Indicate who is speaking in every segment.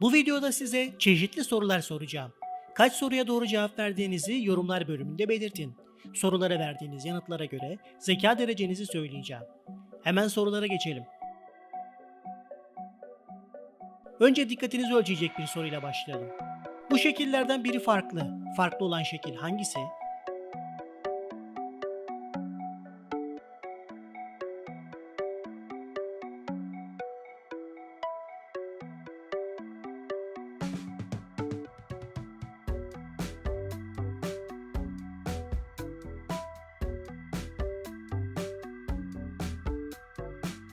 Speaker 1: Bu videoda size çeşitli sorular soracağım. Kaç soruya doğru cevap verdiğinizi yorumlar bölümünde belirtin. Sorulara verdiğiniz yanıtlara göre zeka derecenizi söyleyeceğim. Hemen sorulara geçelim. Önce dikkatinizi ölçecek bir soruyla başlayalım. Bu şekillerden biri farklı. Farklı olan şekil hangisi?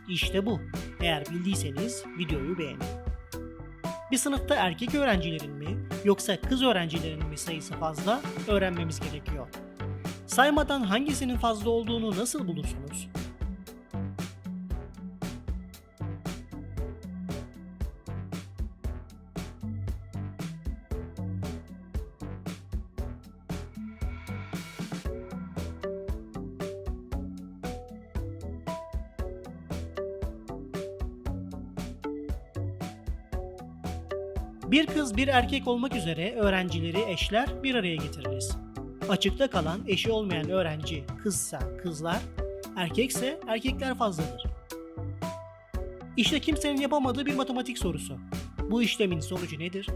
Speaker 1: İşte bu. Eğer bildiyseniz videoyu beğenin. Bir sınıfta erkek öğrencilerin mi yoksa kız öğrencilerin mi sayısı fazla öğrenmemiz gerekiyor. Saymadan hangisinin fazla olduğunu nasıl bulursunuz? Bir kız bir erkek olmak üzere öğrencileri eşler bir araya getiririz. Açıkta kalan eşi olmayan öğrenci kızsa kızlar, erkekse erkekler fazladır. İşte kimsenin yapamadığı bir matematik sorusu. Bu işlemin sonucu nedir?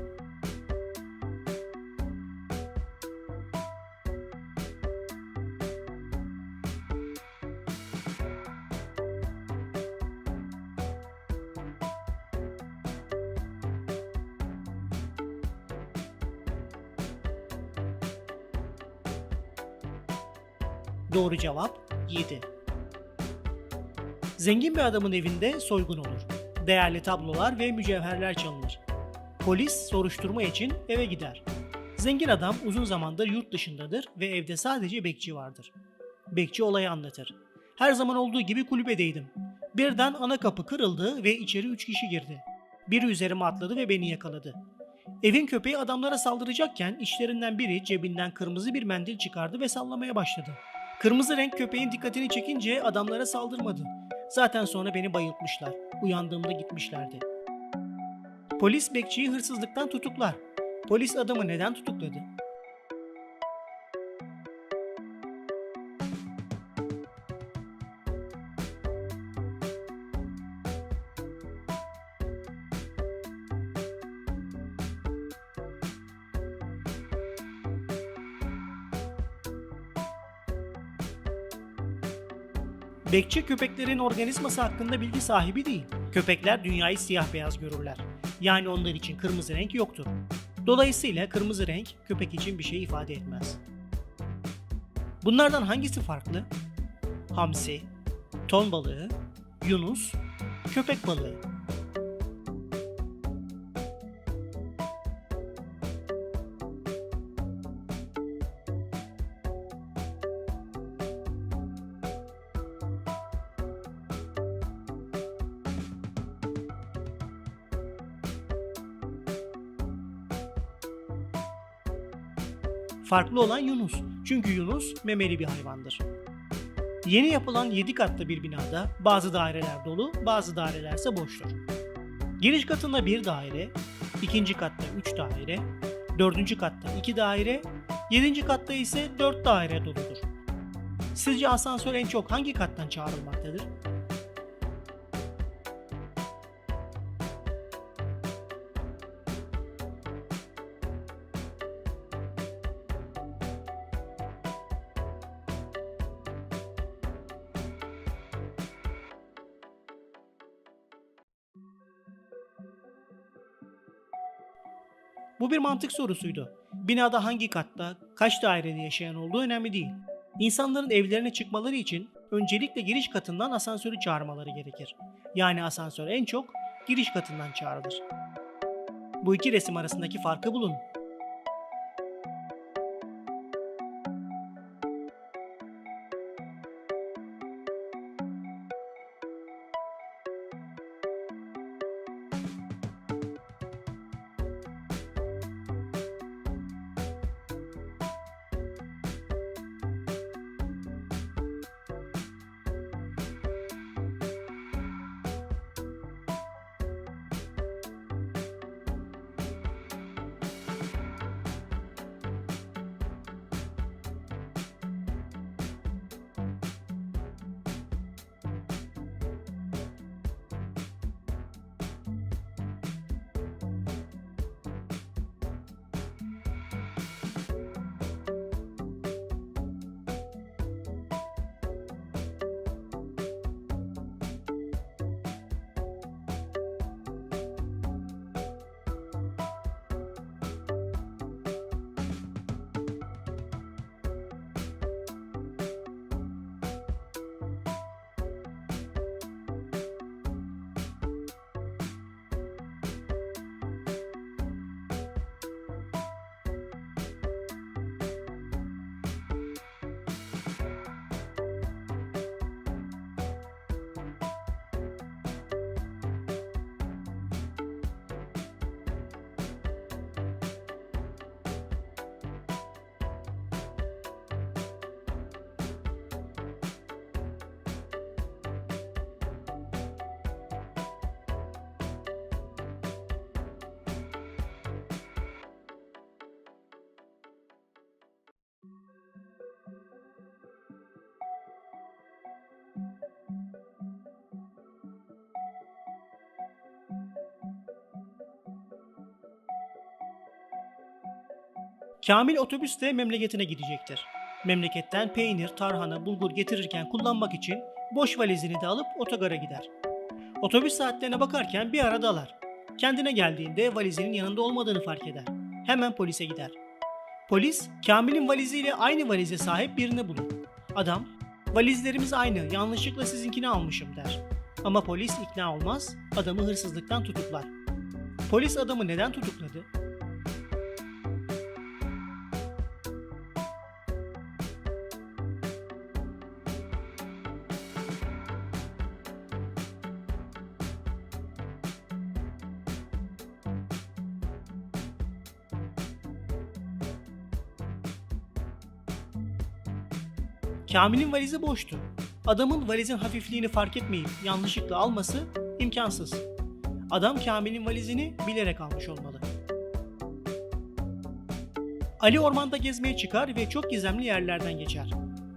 Speaker 1: Doğru cevap 7. Zengin bir adamın evinde soygun olur. Değerli tablolar ve mücevherler çalınır. Polis soruşturma için eve gider. Zengin adam uzun zamandır yurt dışındadır ve evde sadece bekçi vardır. Bekçi olayı anlatır. Her zaman olduğu gibi kulübedeydim. Birden ana kapı kırıldı ve içeri üç kişi girdi. Biri üzerime atladı ve beni yakaladı. Evin köpeği adamlara saldıracakken içlerinden biri cebinden kırmızı bir mendil çıkardı ve sallamaya başladı. Kırmızı renk köpeğin dikkatini çekince adamlara saldırmadı. Zaten sonra beni bayıltmışlar. Uyandığımda gitmişlerdi. Polis bekçiyi hırsızlıktan tutuklar. Polis adamı neden tutukladı? Bekçi köpeklerin organizması hakkında bilgi sahibi değil. Köpekler dünyayı siyah beyaz görürler. Yani onlar için kırmızı renk yoktur. Dolayısıyla kırmızı renk köpek için bir şey ifade etmez. Bunlardan hangisi farklı? Hamsi, ton balığı, yunus, köpek balığı. Farklı olan Yunus. Çünkü Yunus memeli bir hayvandır. Yeni yapılan 7 katlı bir binada bazı daireler dolu, bazı dairelerse boştur. Giriş katında bir daire, ikinci katta 3 daire, dördüncü katta 2 daire, yedinci katta ise 4 daire doludur. Sizce asansör en çok hangi kattan çağrılmaktadır? Bu bir mantık sorusuydu. Binada hangi katta, kaç dairede yaşayan olduğu önemli değil. İnsanların evlerine çıkmaları için öncelikle giriş katından asansörü çağırmaları gerekir. Yani asansör en çok giriş katından çağrılır. Bu iki resim arasındaki farkı bulun. Kamil otobüs de memleketine gidecektir. Memleketten peynir, tarhana, bulgur getirirken kullanmak için boş valizini de alıp otogara gider. Otobüs saatlerine bakarken bir ara dalar. Kendine geldiğinde valizinin yanında olmadığını fark eder. Hemen polise gider. Polis, Kamil'in valiziyle aynı valize sahip birini bulur. Adam, valizlerimiz aynı, yanlışlıkla sizinkini almışım der. Ama polis ikna olmaz, adamı hırsızlıktan tutuklar. Polis adamı neden tutukladı? Kamil'in valizi boştu. Adamın valizin hafifliğini fark etmeyip yanlışlıkla alması imkansız. Adam Kamil'in valizini bilerek almış olmalı. Ali ormanda gezmeye çıkar ve çok gizemli yerlerden geçer.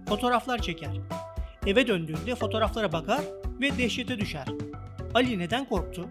Speaker 1: Fotoğraflar çeker. Eve döndüğünde fotoğraflara bakar ve dehşete düşer. Ali neden korktu?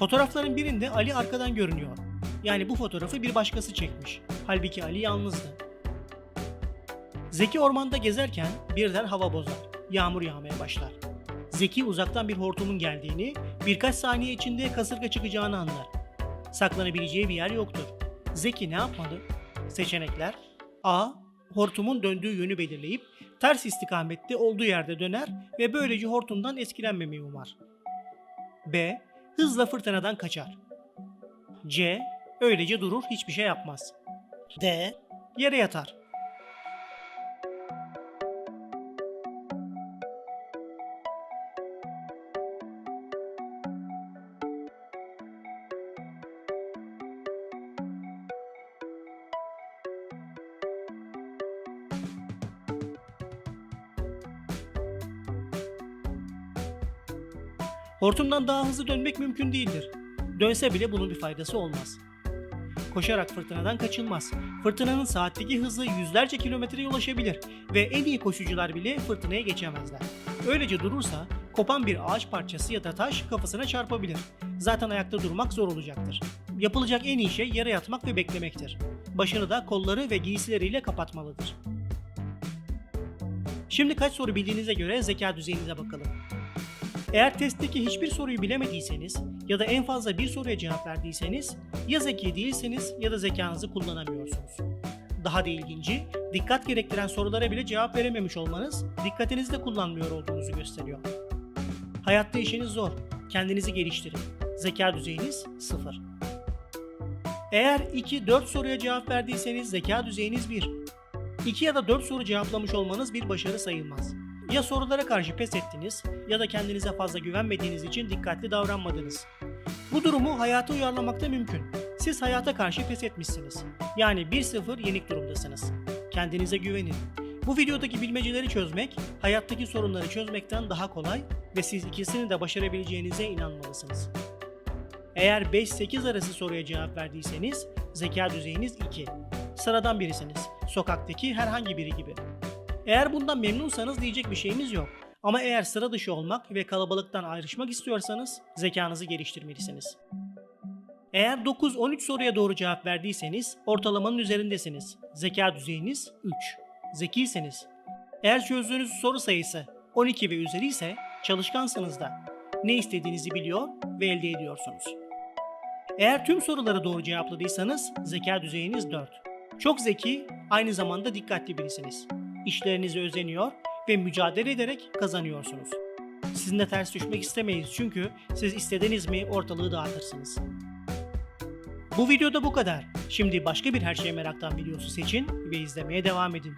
Speaker 1: Fotoğrafların birinde Ali arkadan görünüyor. Yani bu fotoğrafı bir başkası çekmiş. Halbuki Ali yalnızdı. Zeki ormanda gezerken birden hava bozar. Yağmur yağmaya başlar. Zeki uzaktan bir hortumun geldiğini, birkaç saniye içinde kasırga çıkacağını anlar. Saklanabileceği bir yer yoktur. Zeki ne yapmalı? Seçenekler A. Hortumun döndüğü yönü belirleyip ters istikamette olduğu yerde döner ve böylece hortumdan etkilenmemeyi umar. B. Hızla fırtınadan kaçar. C. Öylece durur hiçbir şey yapmaz. D. Yere yatar. Hortumdan daha hızlı dönmek mümkün değildir. Dönse bile bunun bir faydası olmaz. Koşarak fırtınadan kaçılmaz. Fırtınanın saatteki hızı yüzlerce kilometreye ulaşabilir ve en iyi koşucular bile fırtınaya geçemezler. Öylece durursa kopan bir ağaç parçası ya da taş kafasına çarpabilir. Zaten ayakta durmak zor olacaktır. Yapılacak en iyi şey yere yatmak ve beklemektir. Başını da kolları ve giysileriyle kapatmalıdır. Şimdi kaç soru bildiğinize göre zeka düzeyinize bakalım. Eğer testteki hiçbir soruyu bilemediyseniz ya da en fazla bir soruya cevap verdiyseniz ya zeki değilseniz ya da zekanızı kullanamıyorsunuz. Daha da ilginci, dikkat gerektiren sorulara bile cevap verememiş olmanız dikkatinizi de kullanmıyor olduğunuzu gösteriyor. Hayatta işiniz zor, kendinizi geliştirin. Zeka düzeyiniz sıfır. Eğer 2-4 soruya cevap verdiyseniz zeka düzeyiniz 1. 2 ya da 4 soru cevaplamış olmanız bir başarı sayılmaz. Ya sorulara karşı pes ettiniz ya da kendinize fazla güvenmediğiniz için dikkatli davranmadınız. Bu durumu hayata uyarlamak da mümkün. Siz hayata karşı pes etmişsiniz. Yani 1-0 yenik durumdasınız. Kendinize güvenin. Bu videodaki bilmeceleri çözmek, hayattaki sorunları çözmekten daha kolay ve siz ikisini de başarabileceğinize inanmalısınız. Eğer 5-8 arası soruya cevap verdiyseniz zeka düzeyiniz 2. Sıradan birisiniz. Sokaktaki herhangi biri gibi. Eğer bundan memnunsanız diyecek bir şeyimiz yok. Ama eğer sıra dışı olmak ve kalabalıktan ayrışmak istiyorsanız zekanızı geliştirmelisiniz. Eğer 9-13 soruya doğru cevap verdiyseniz ortalamanın üzerindesiniz. Zeka düzeyiniz 3. Zekiyseniz. Eğer çözdüğünüz soru sayısı 12 ve üzeri ise çalışkansınız da. Ne istediğinizi biliyor ve elde ediyorsunuz. Eğer tüm soruları doğru cevapladıysanız zeka düzeyiniz 4. Çok zeki, aynı zamanda dikkatli birisiniz. İşlerinize özeniyor ve mücadele ederek kazanıyorsunuz. Sizinle ters düşmek istemeyiz çünkü siz istediniz mi ortalığı dağıtırsınız. Bu videoda bu kadar. Şimdi başka bir her şey meraktan videosu seçin ve izlemeye devam edin.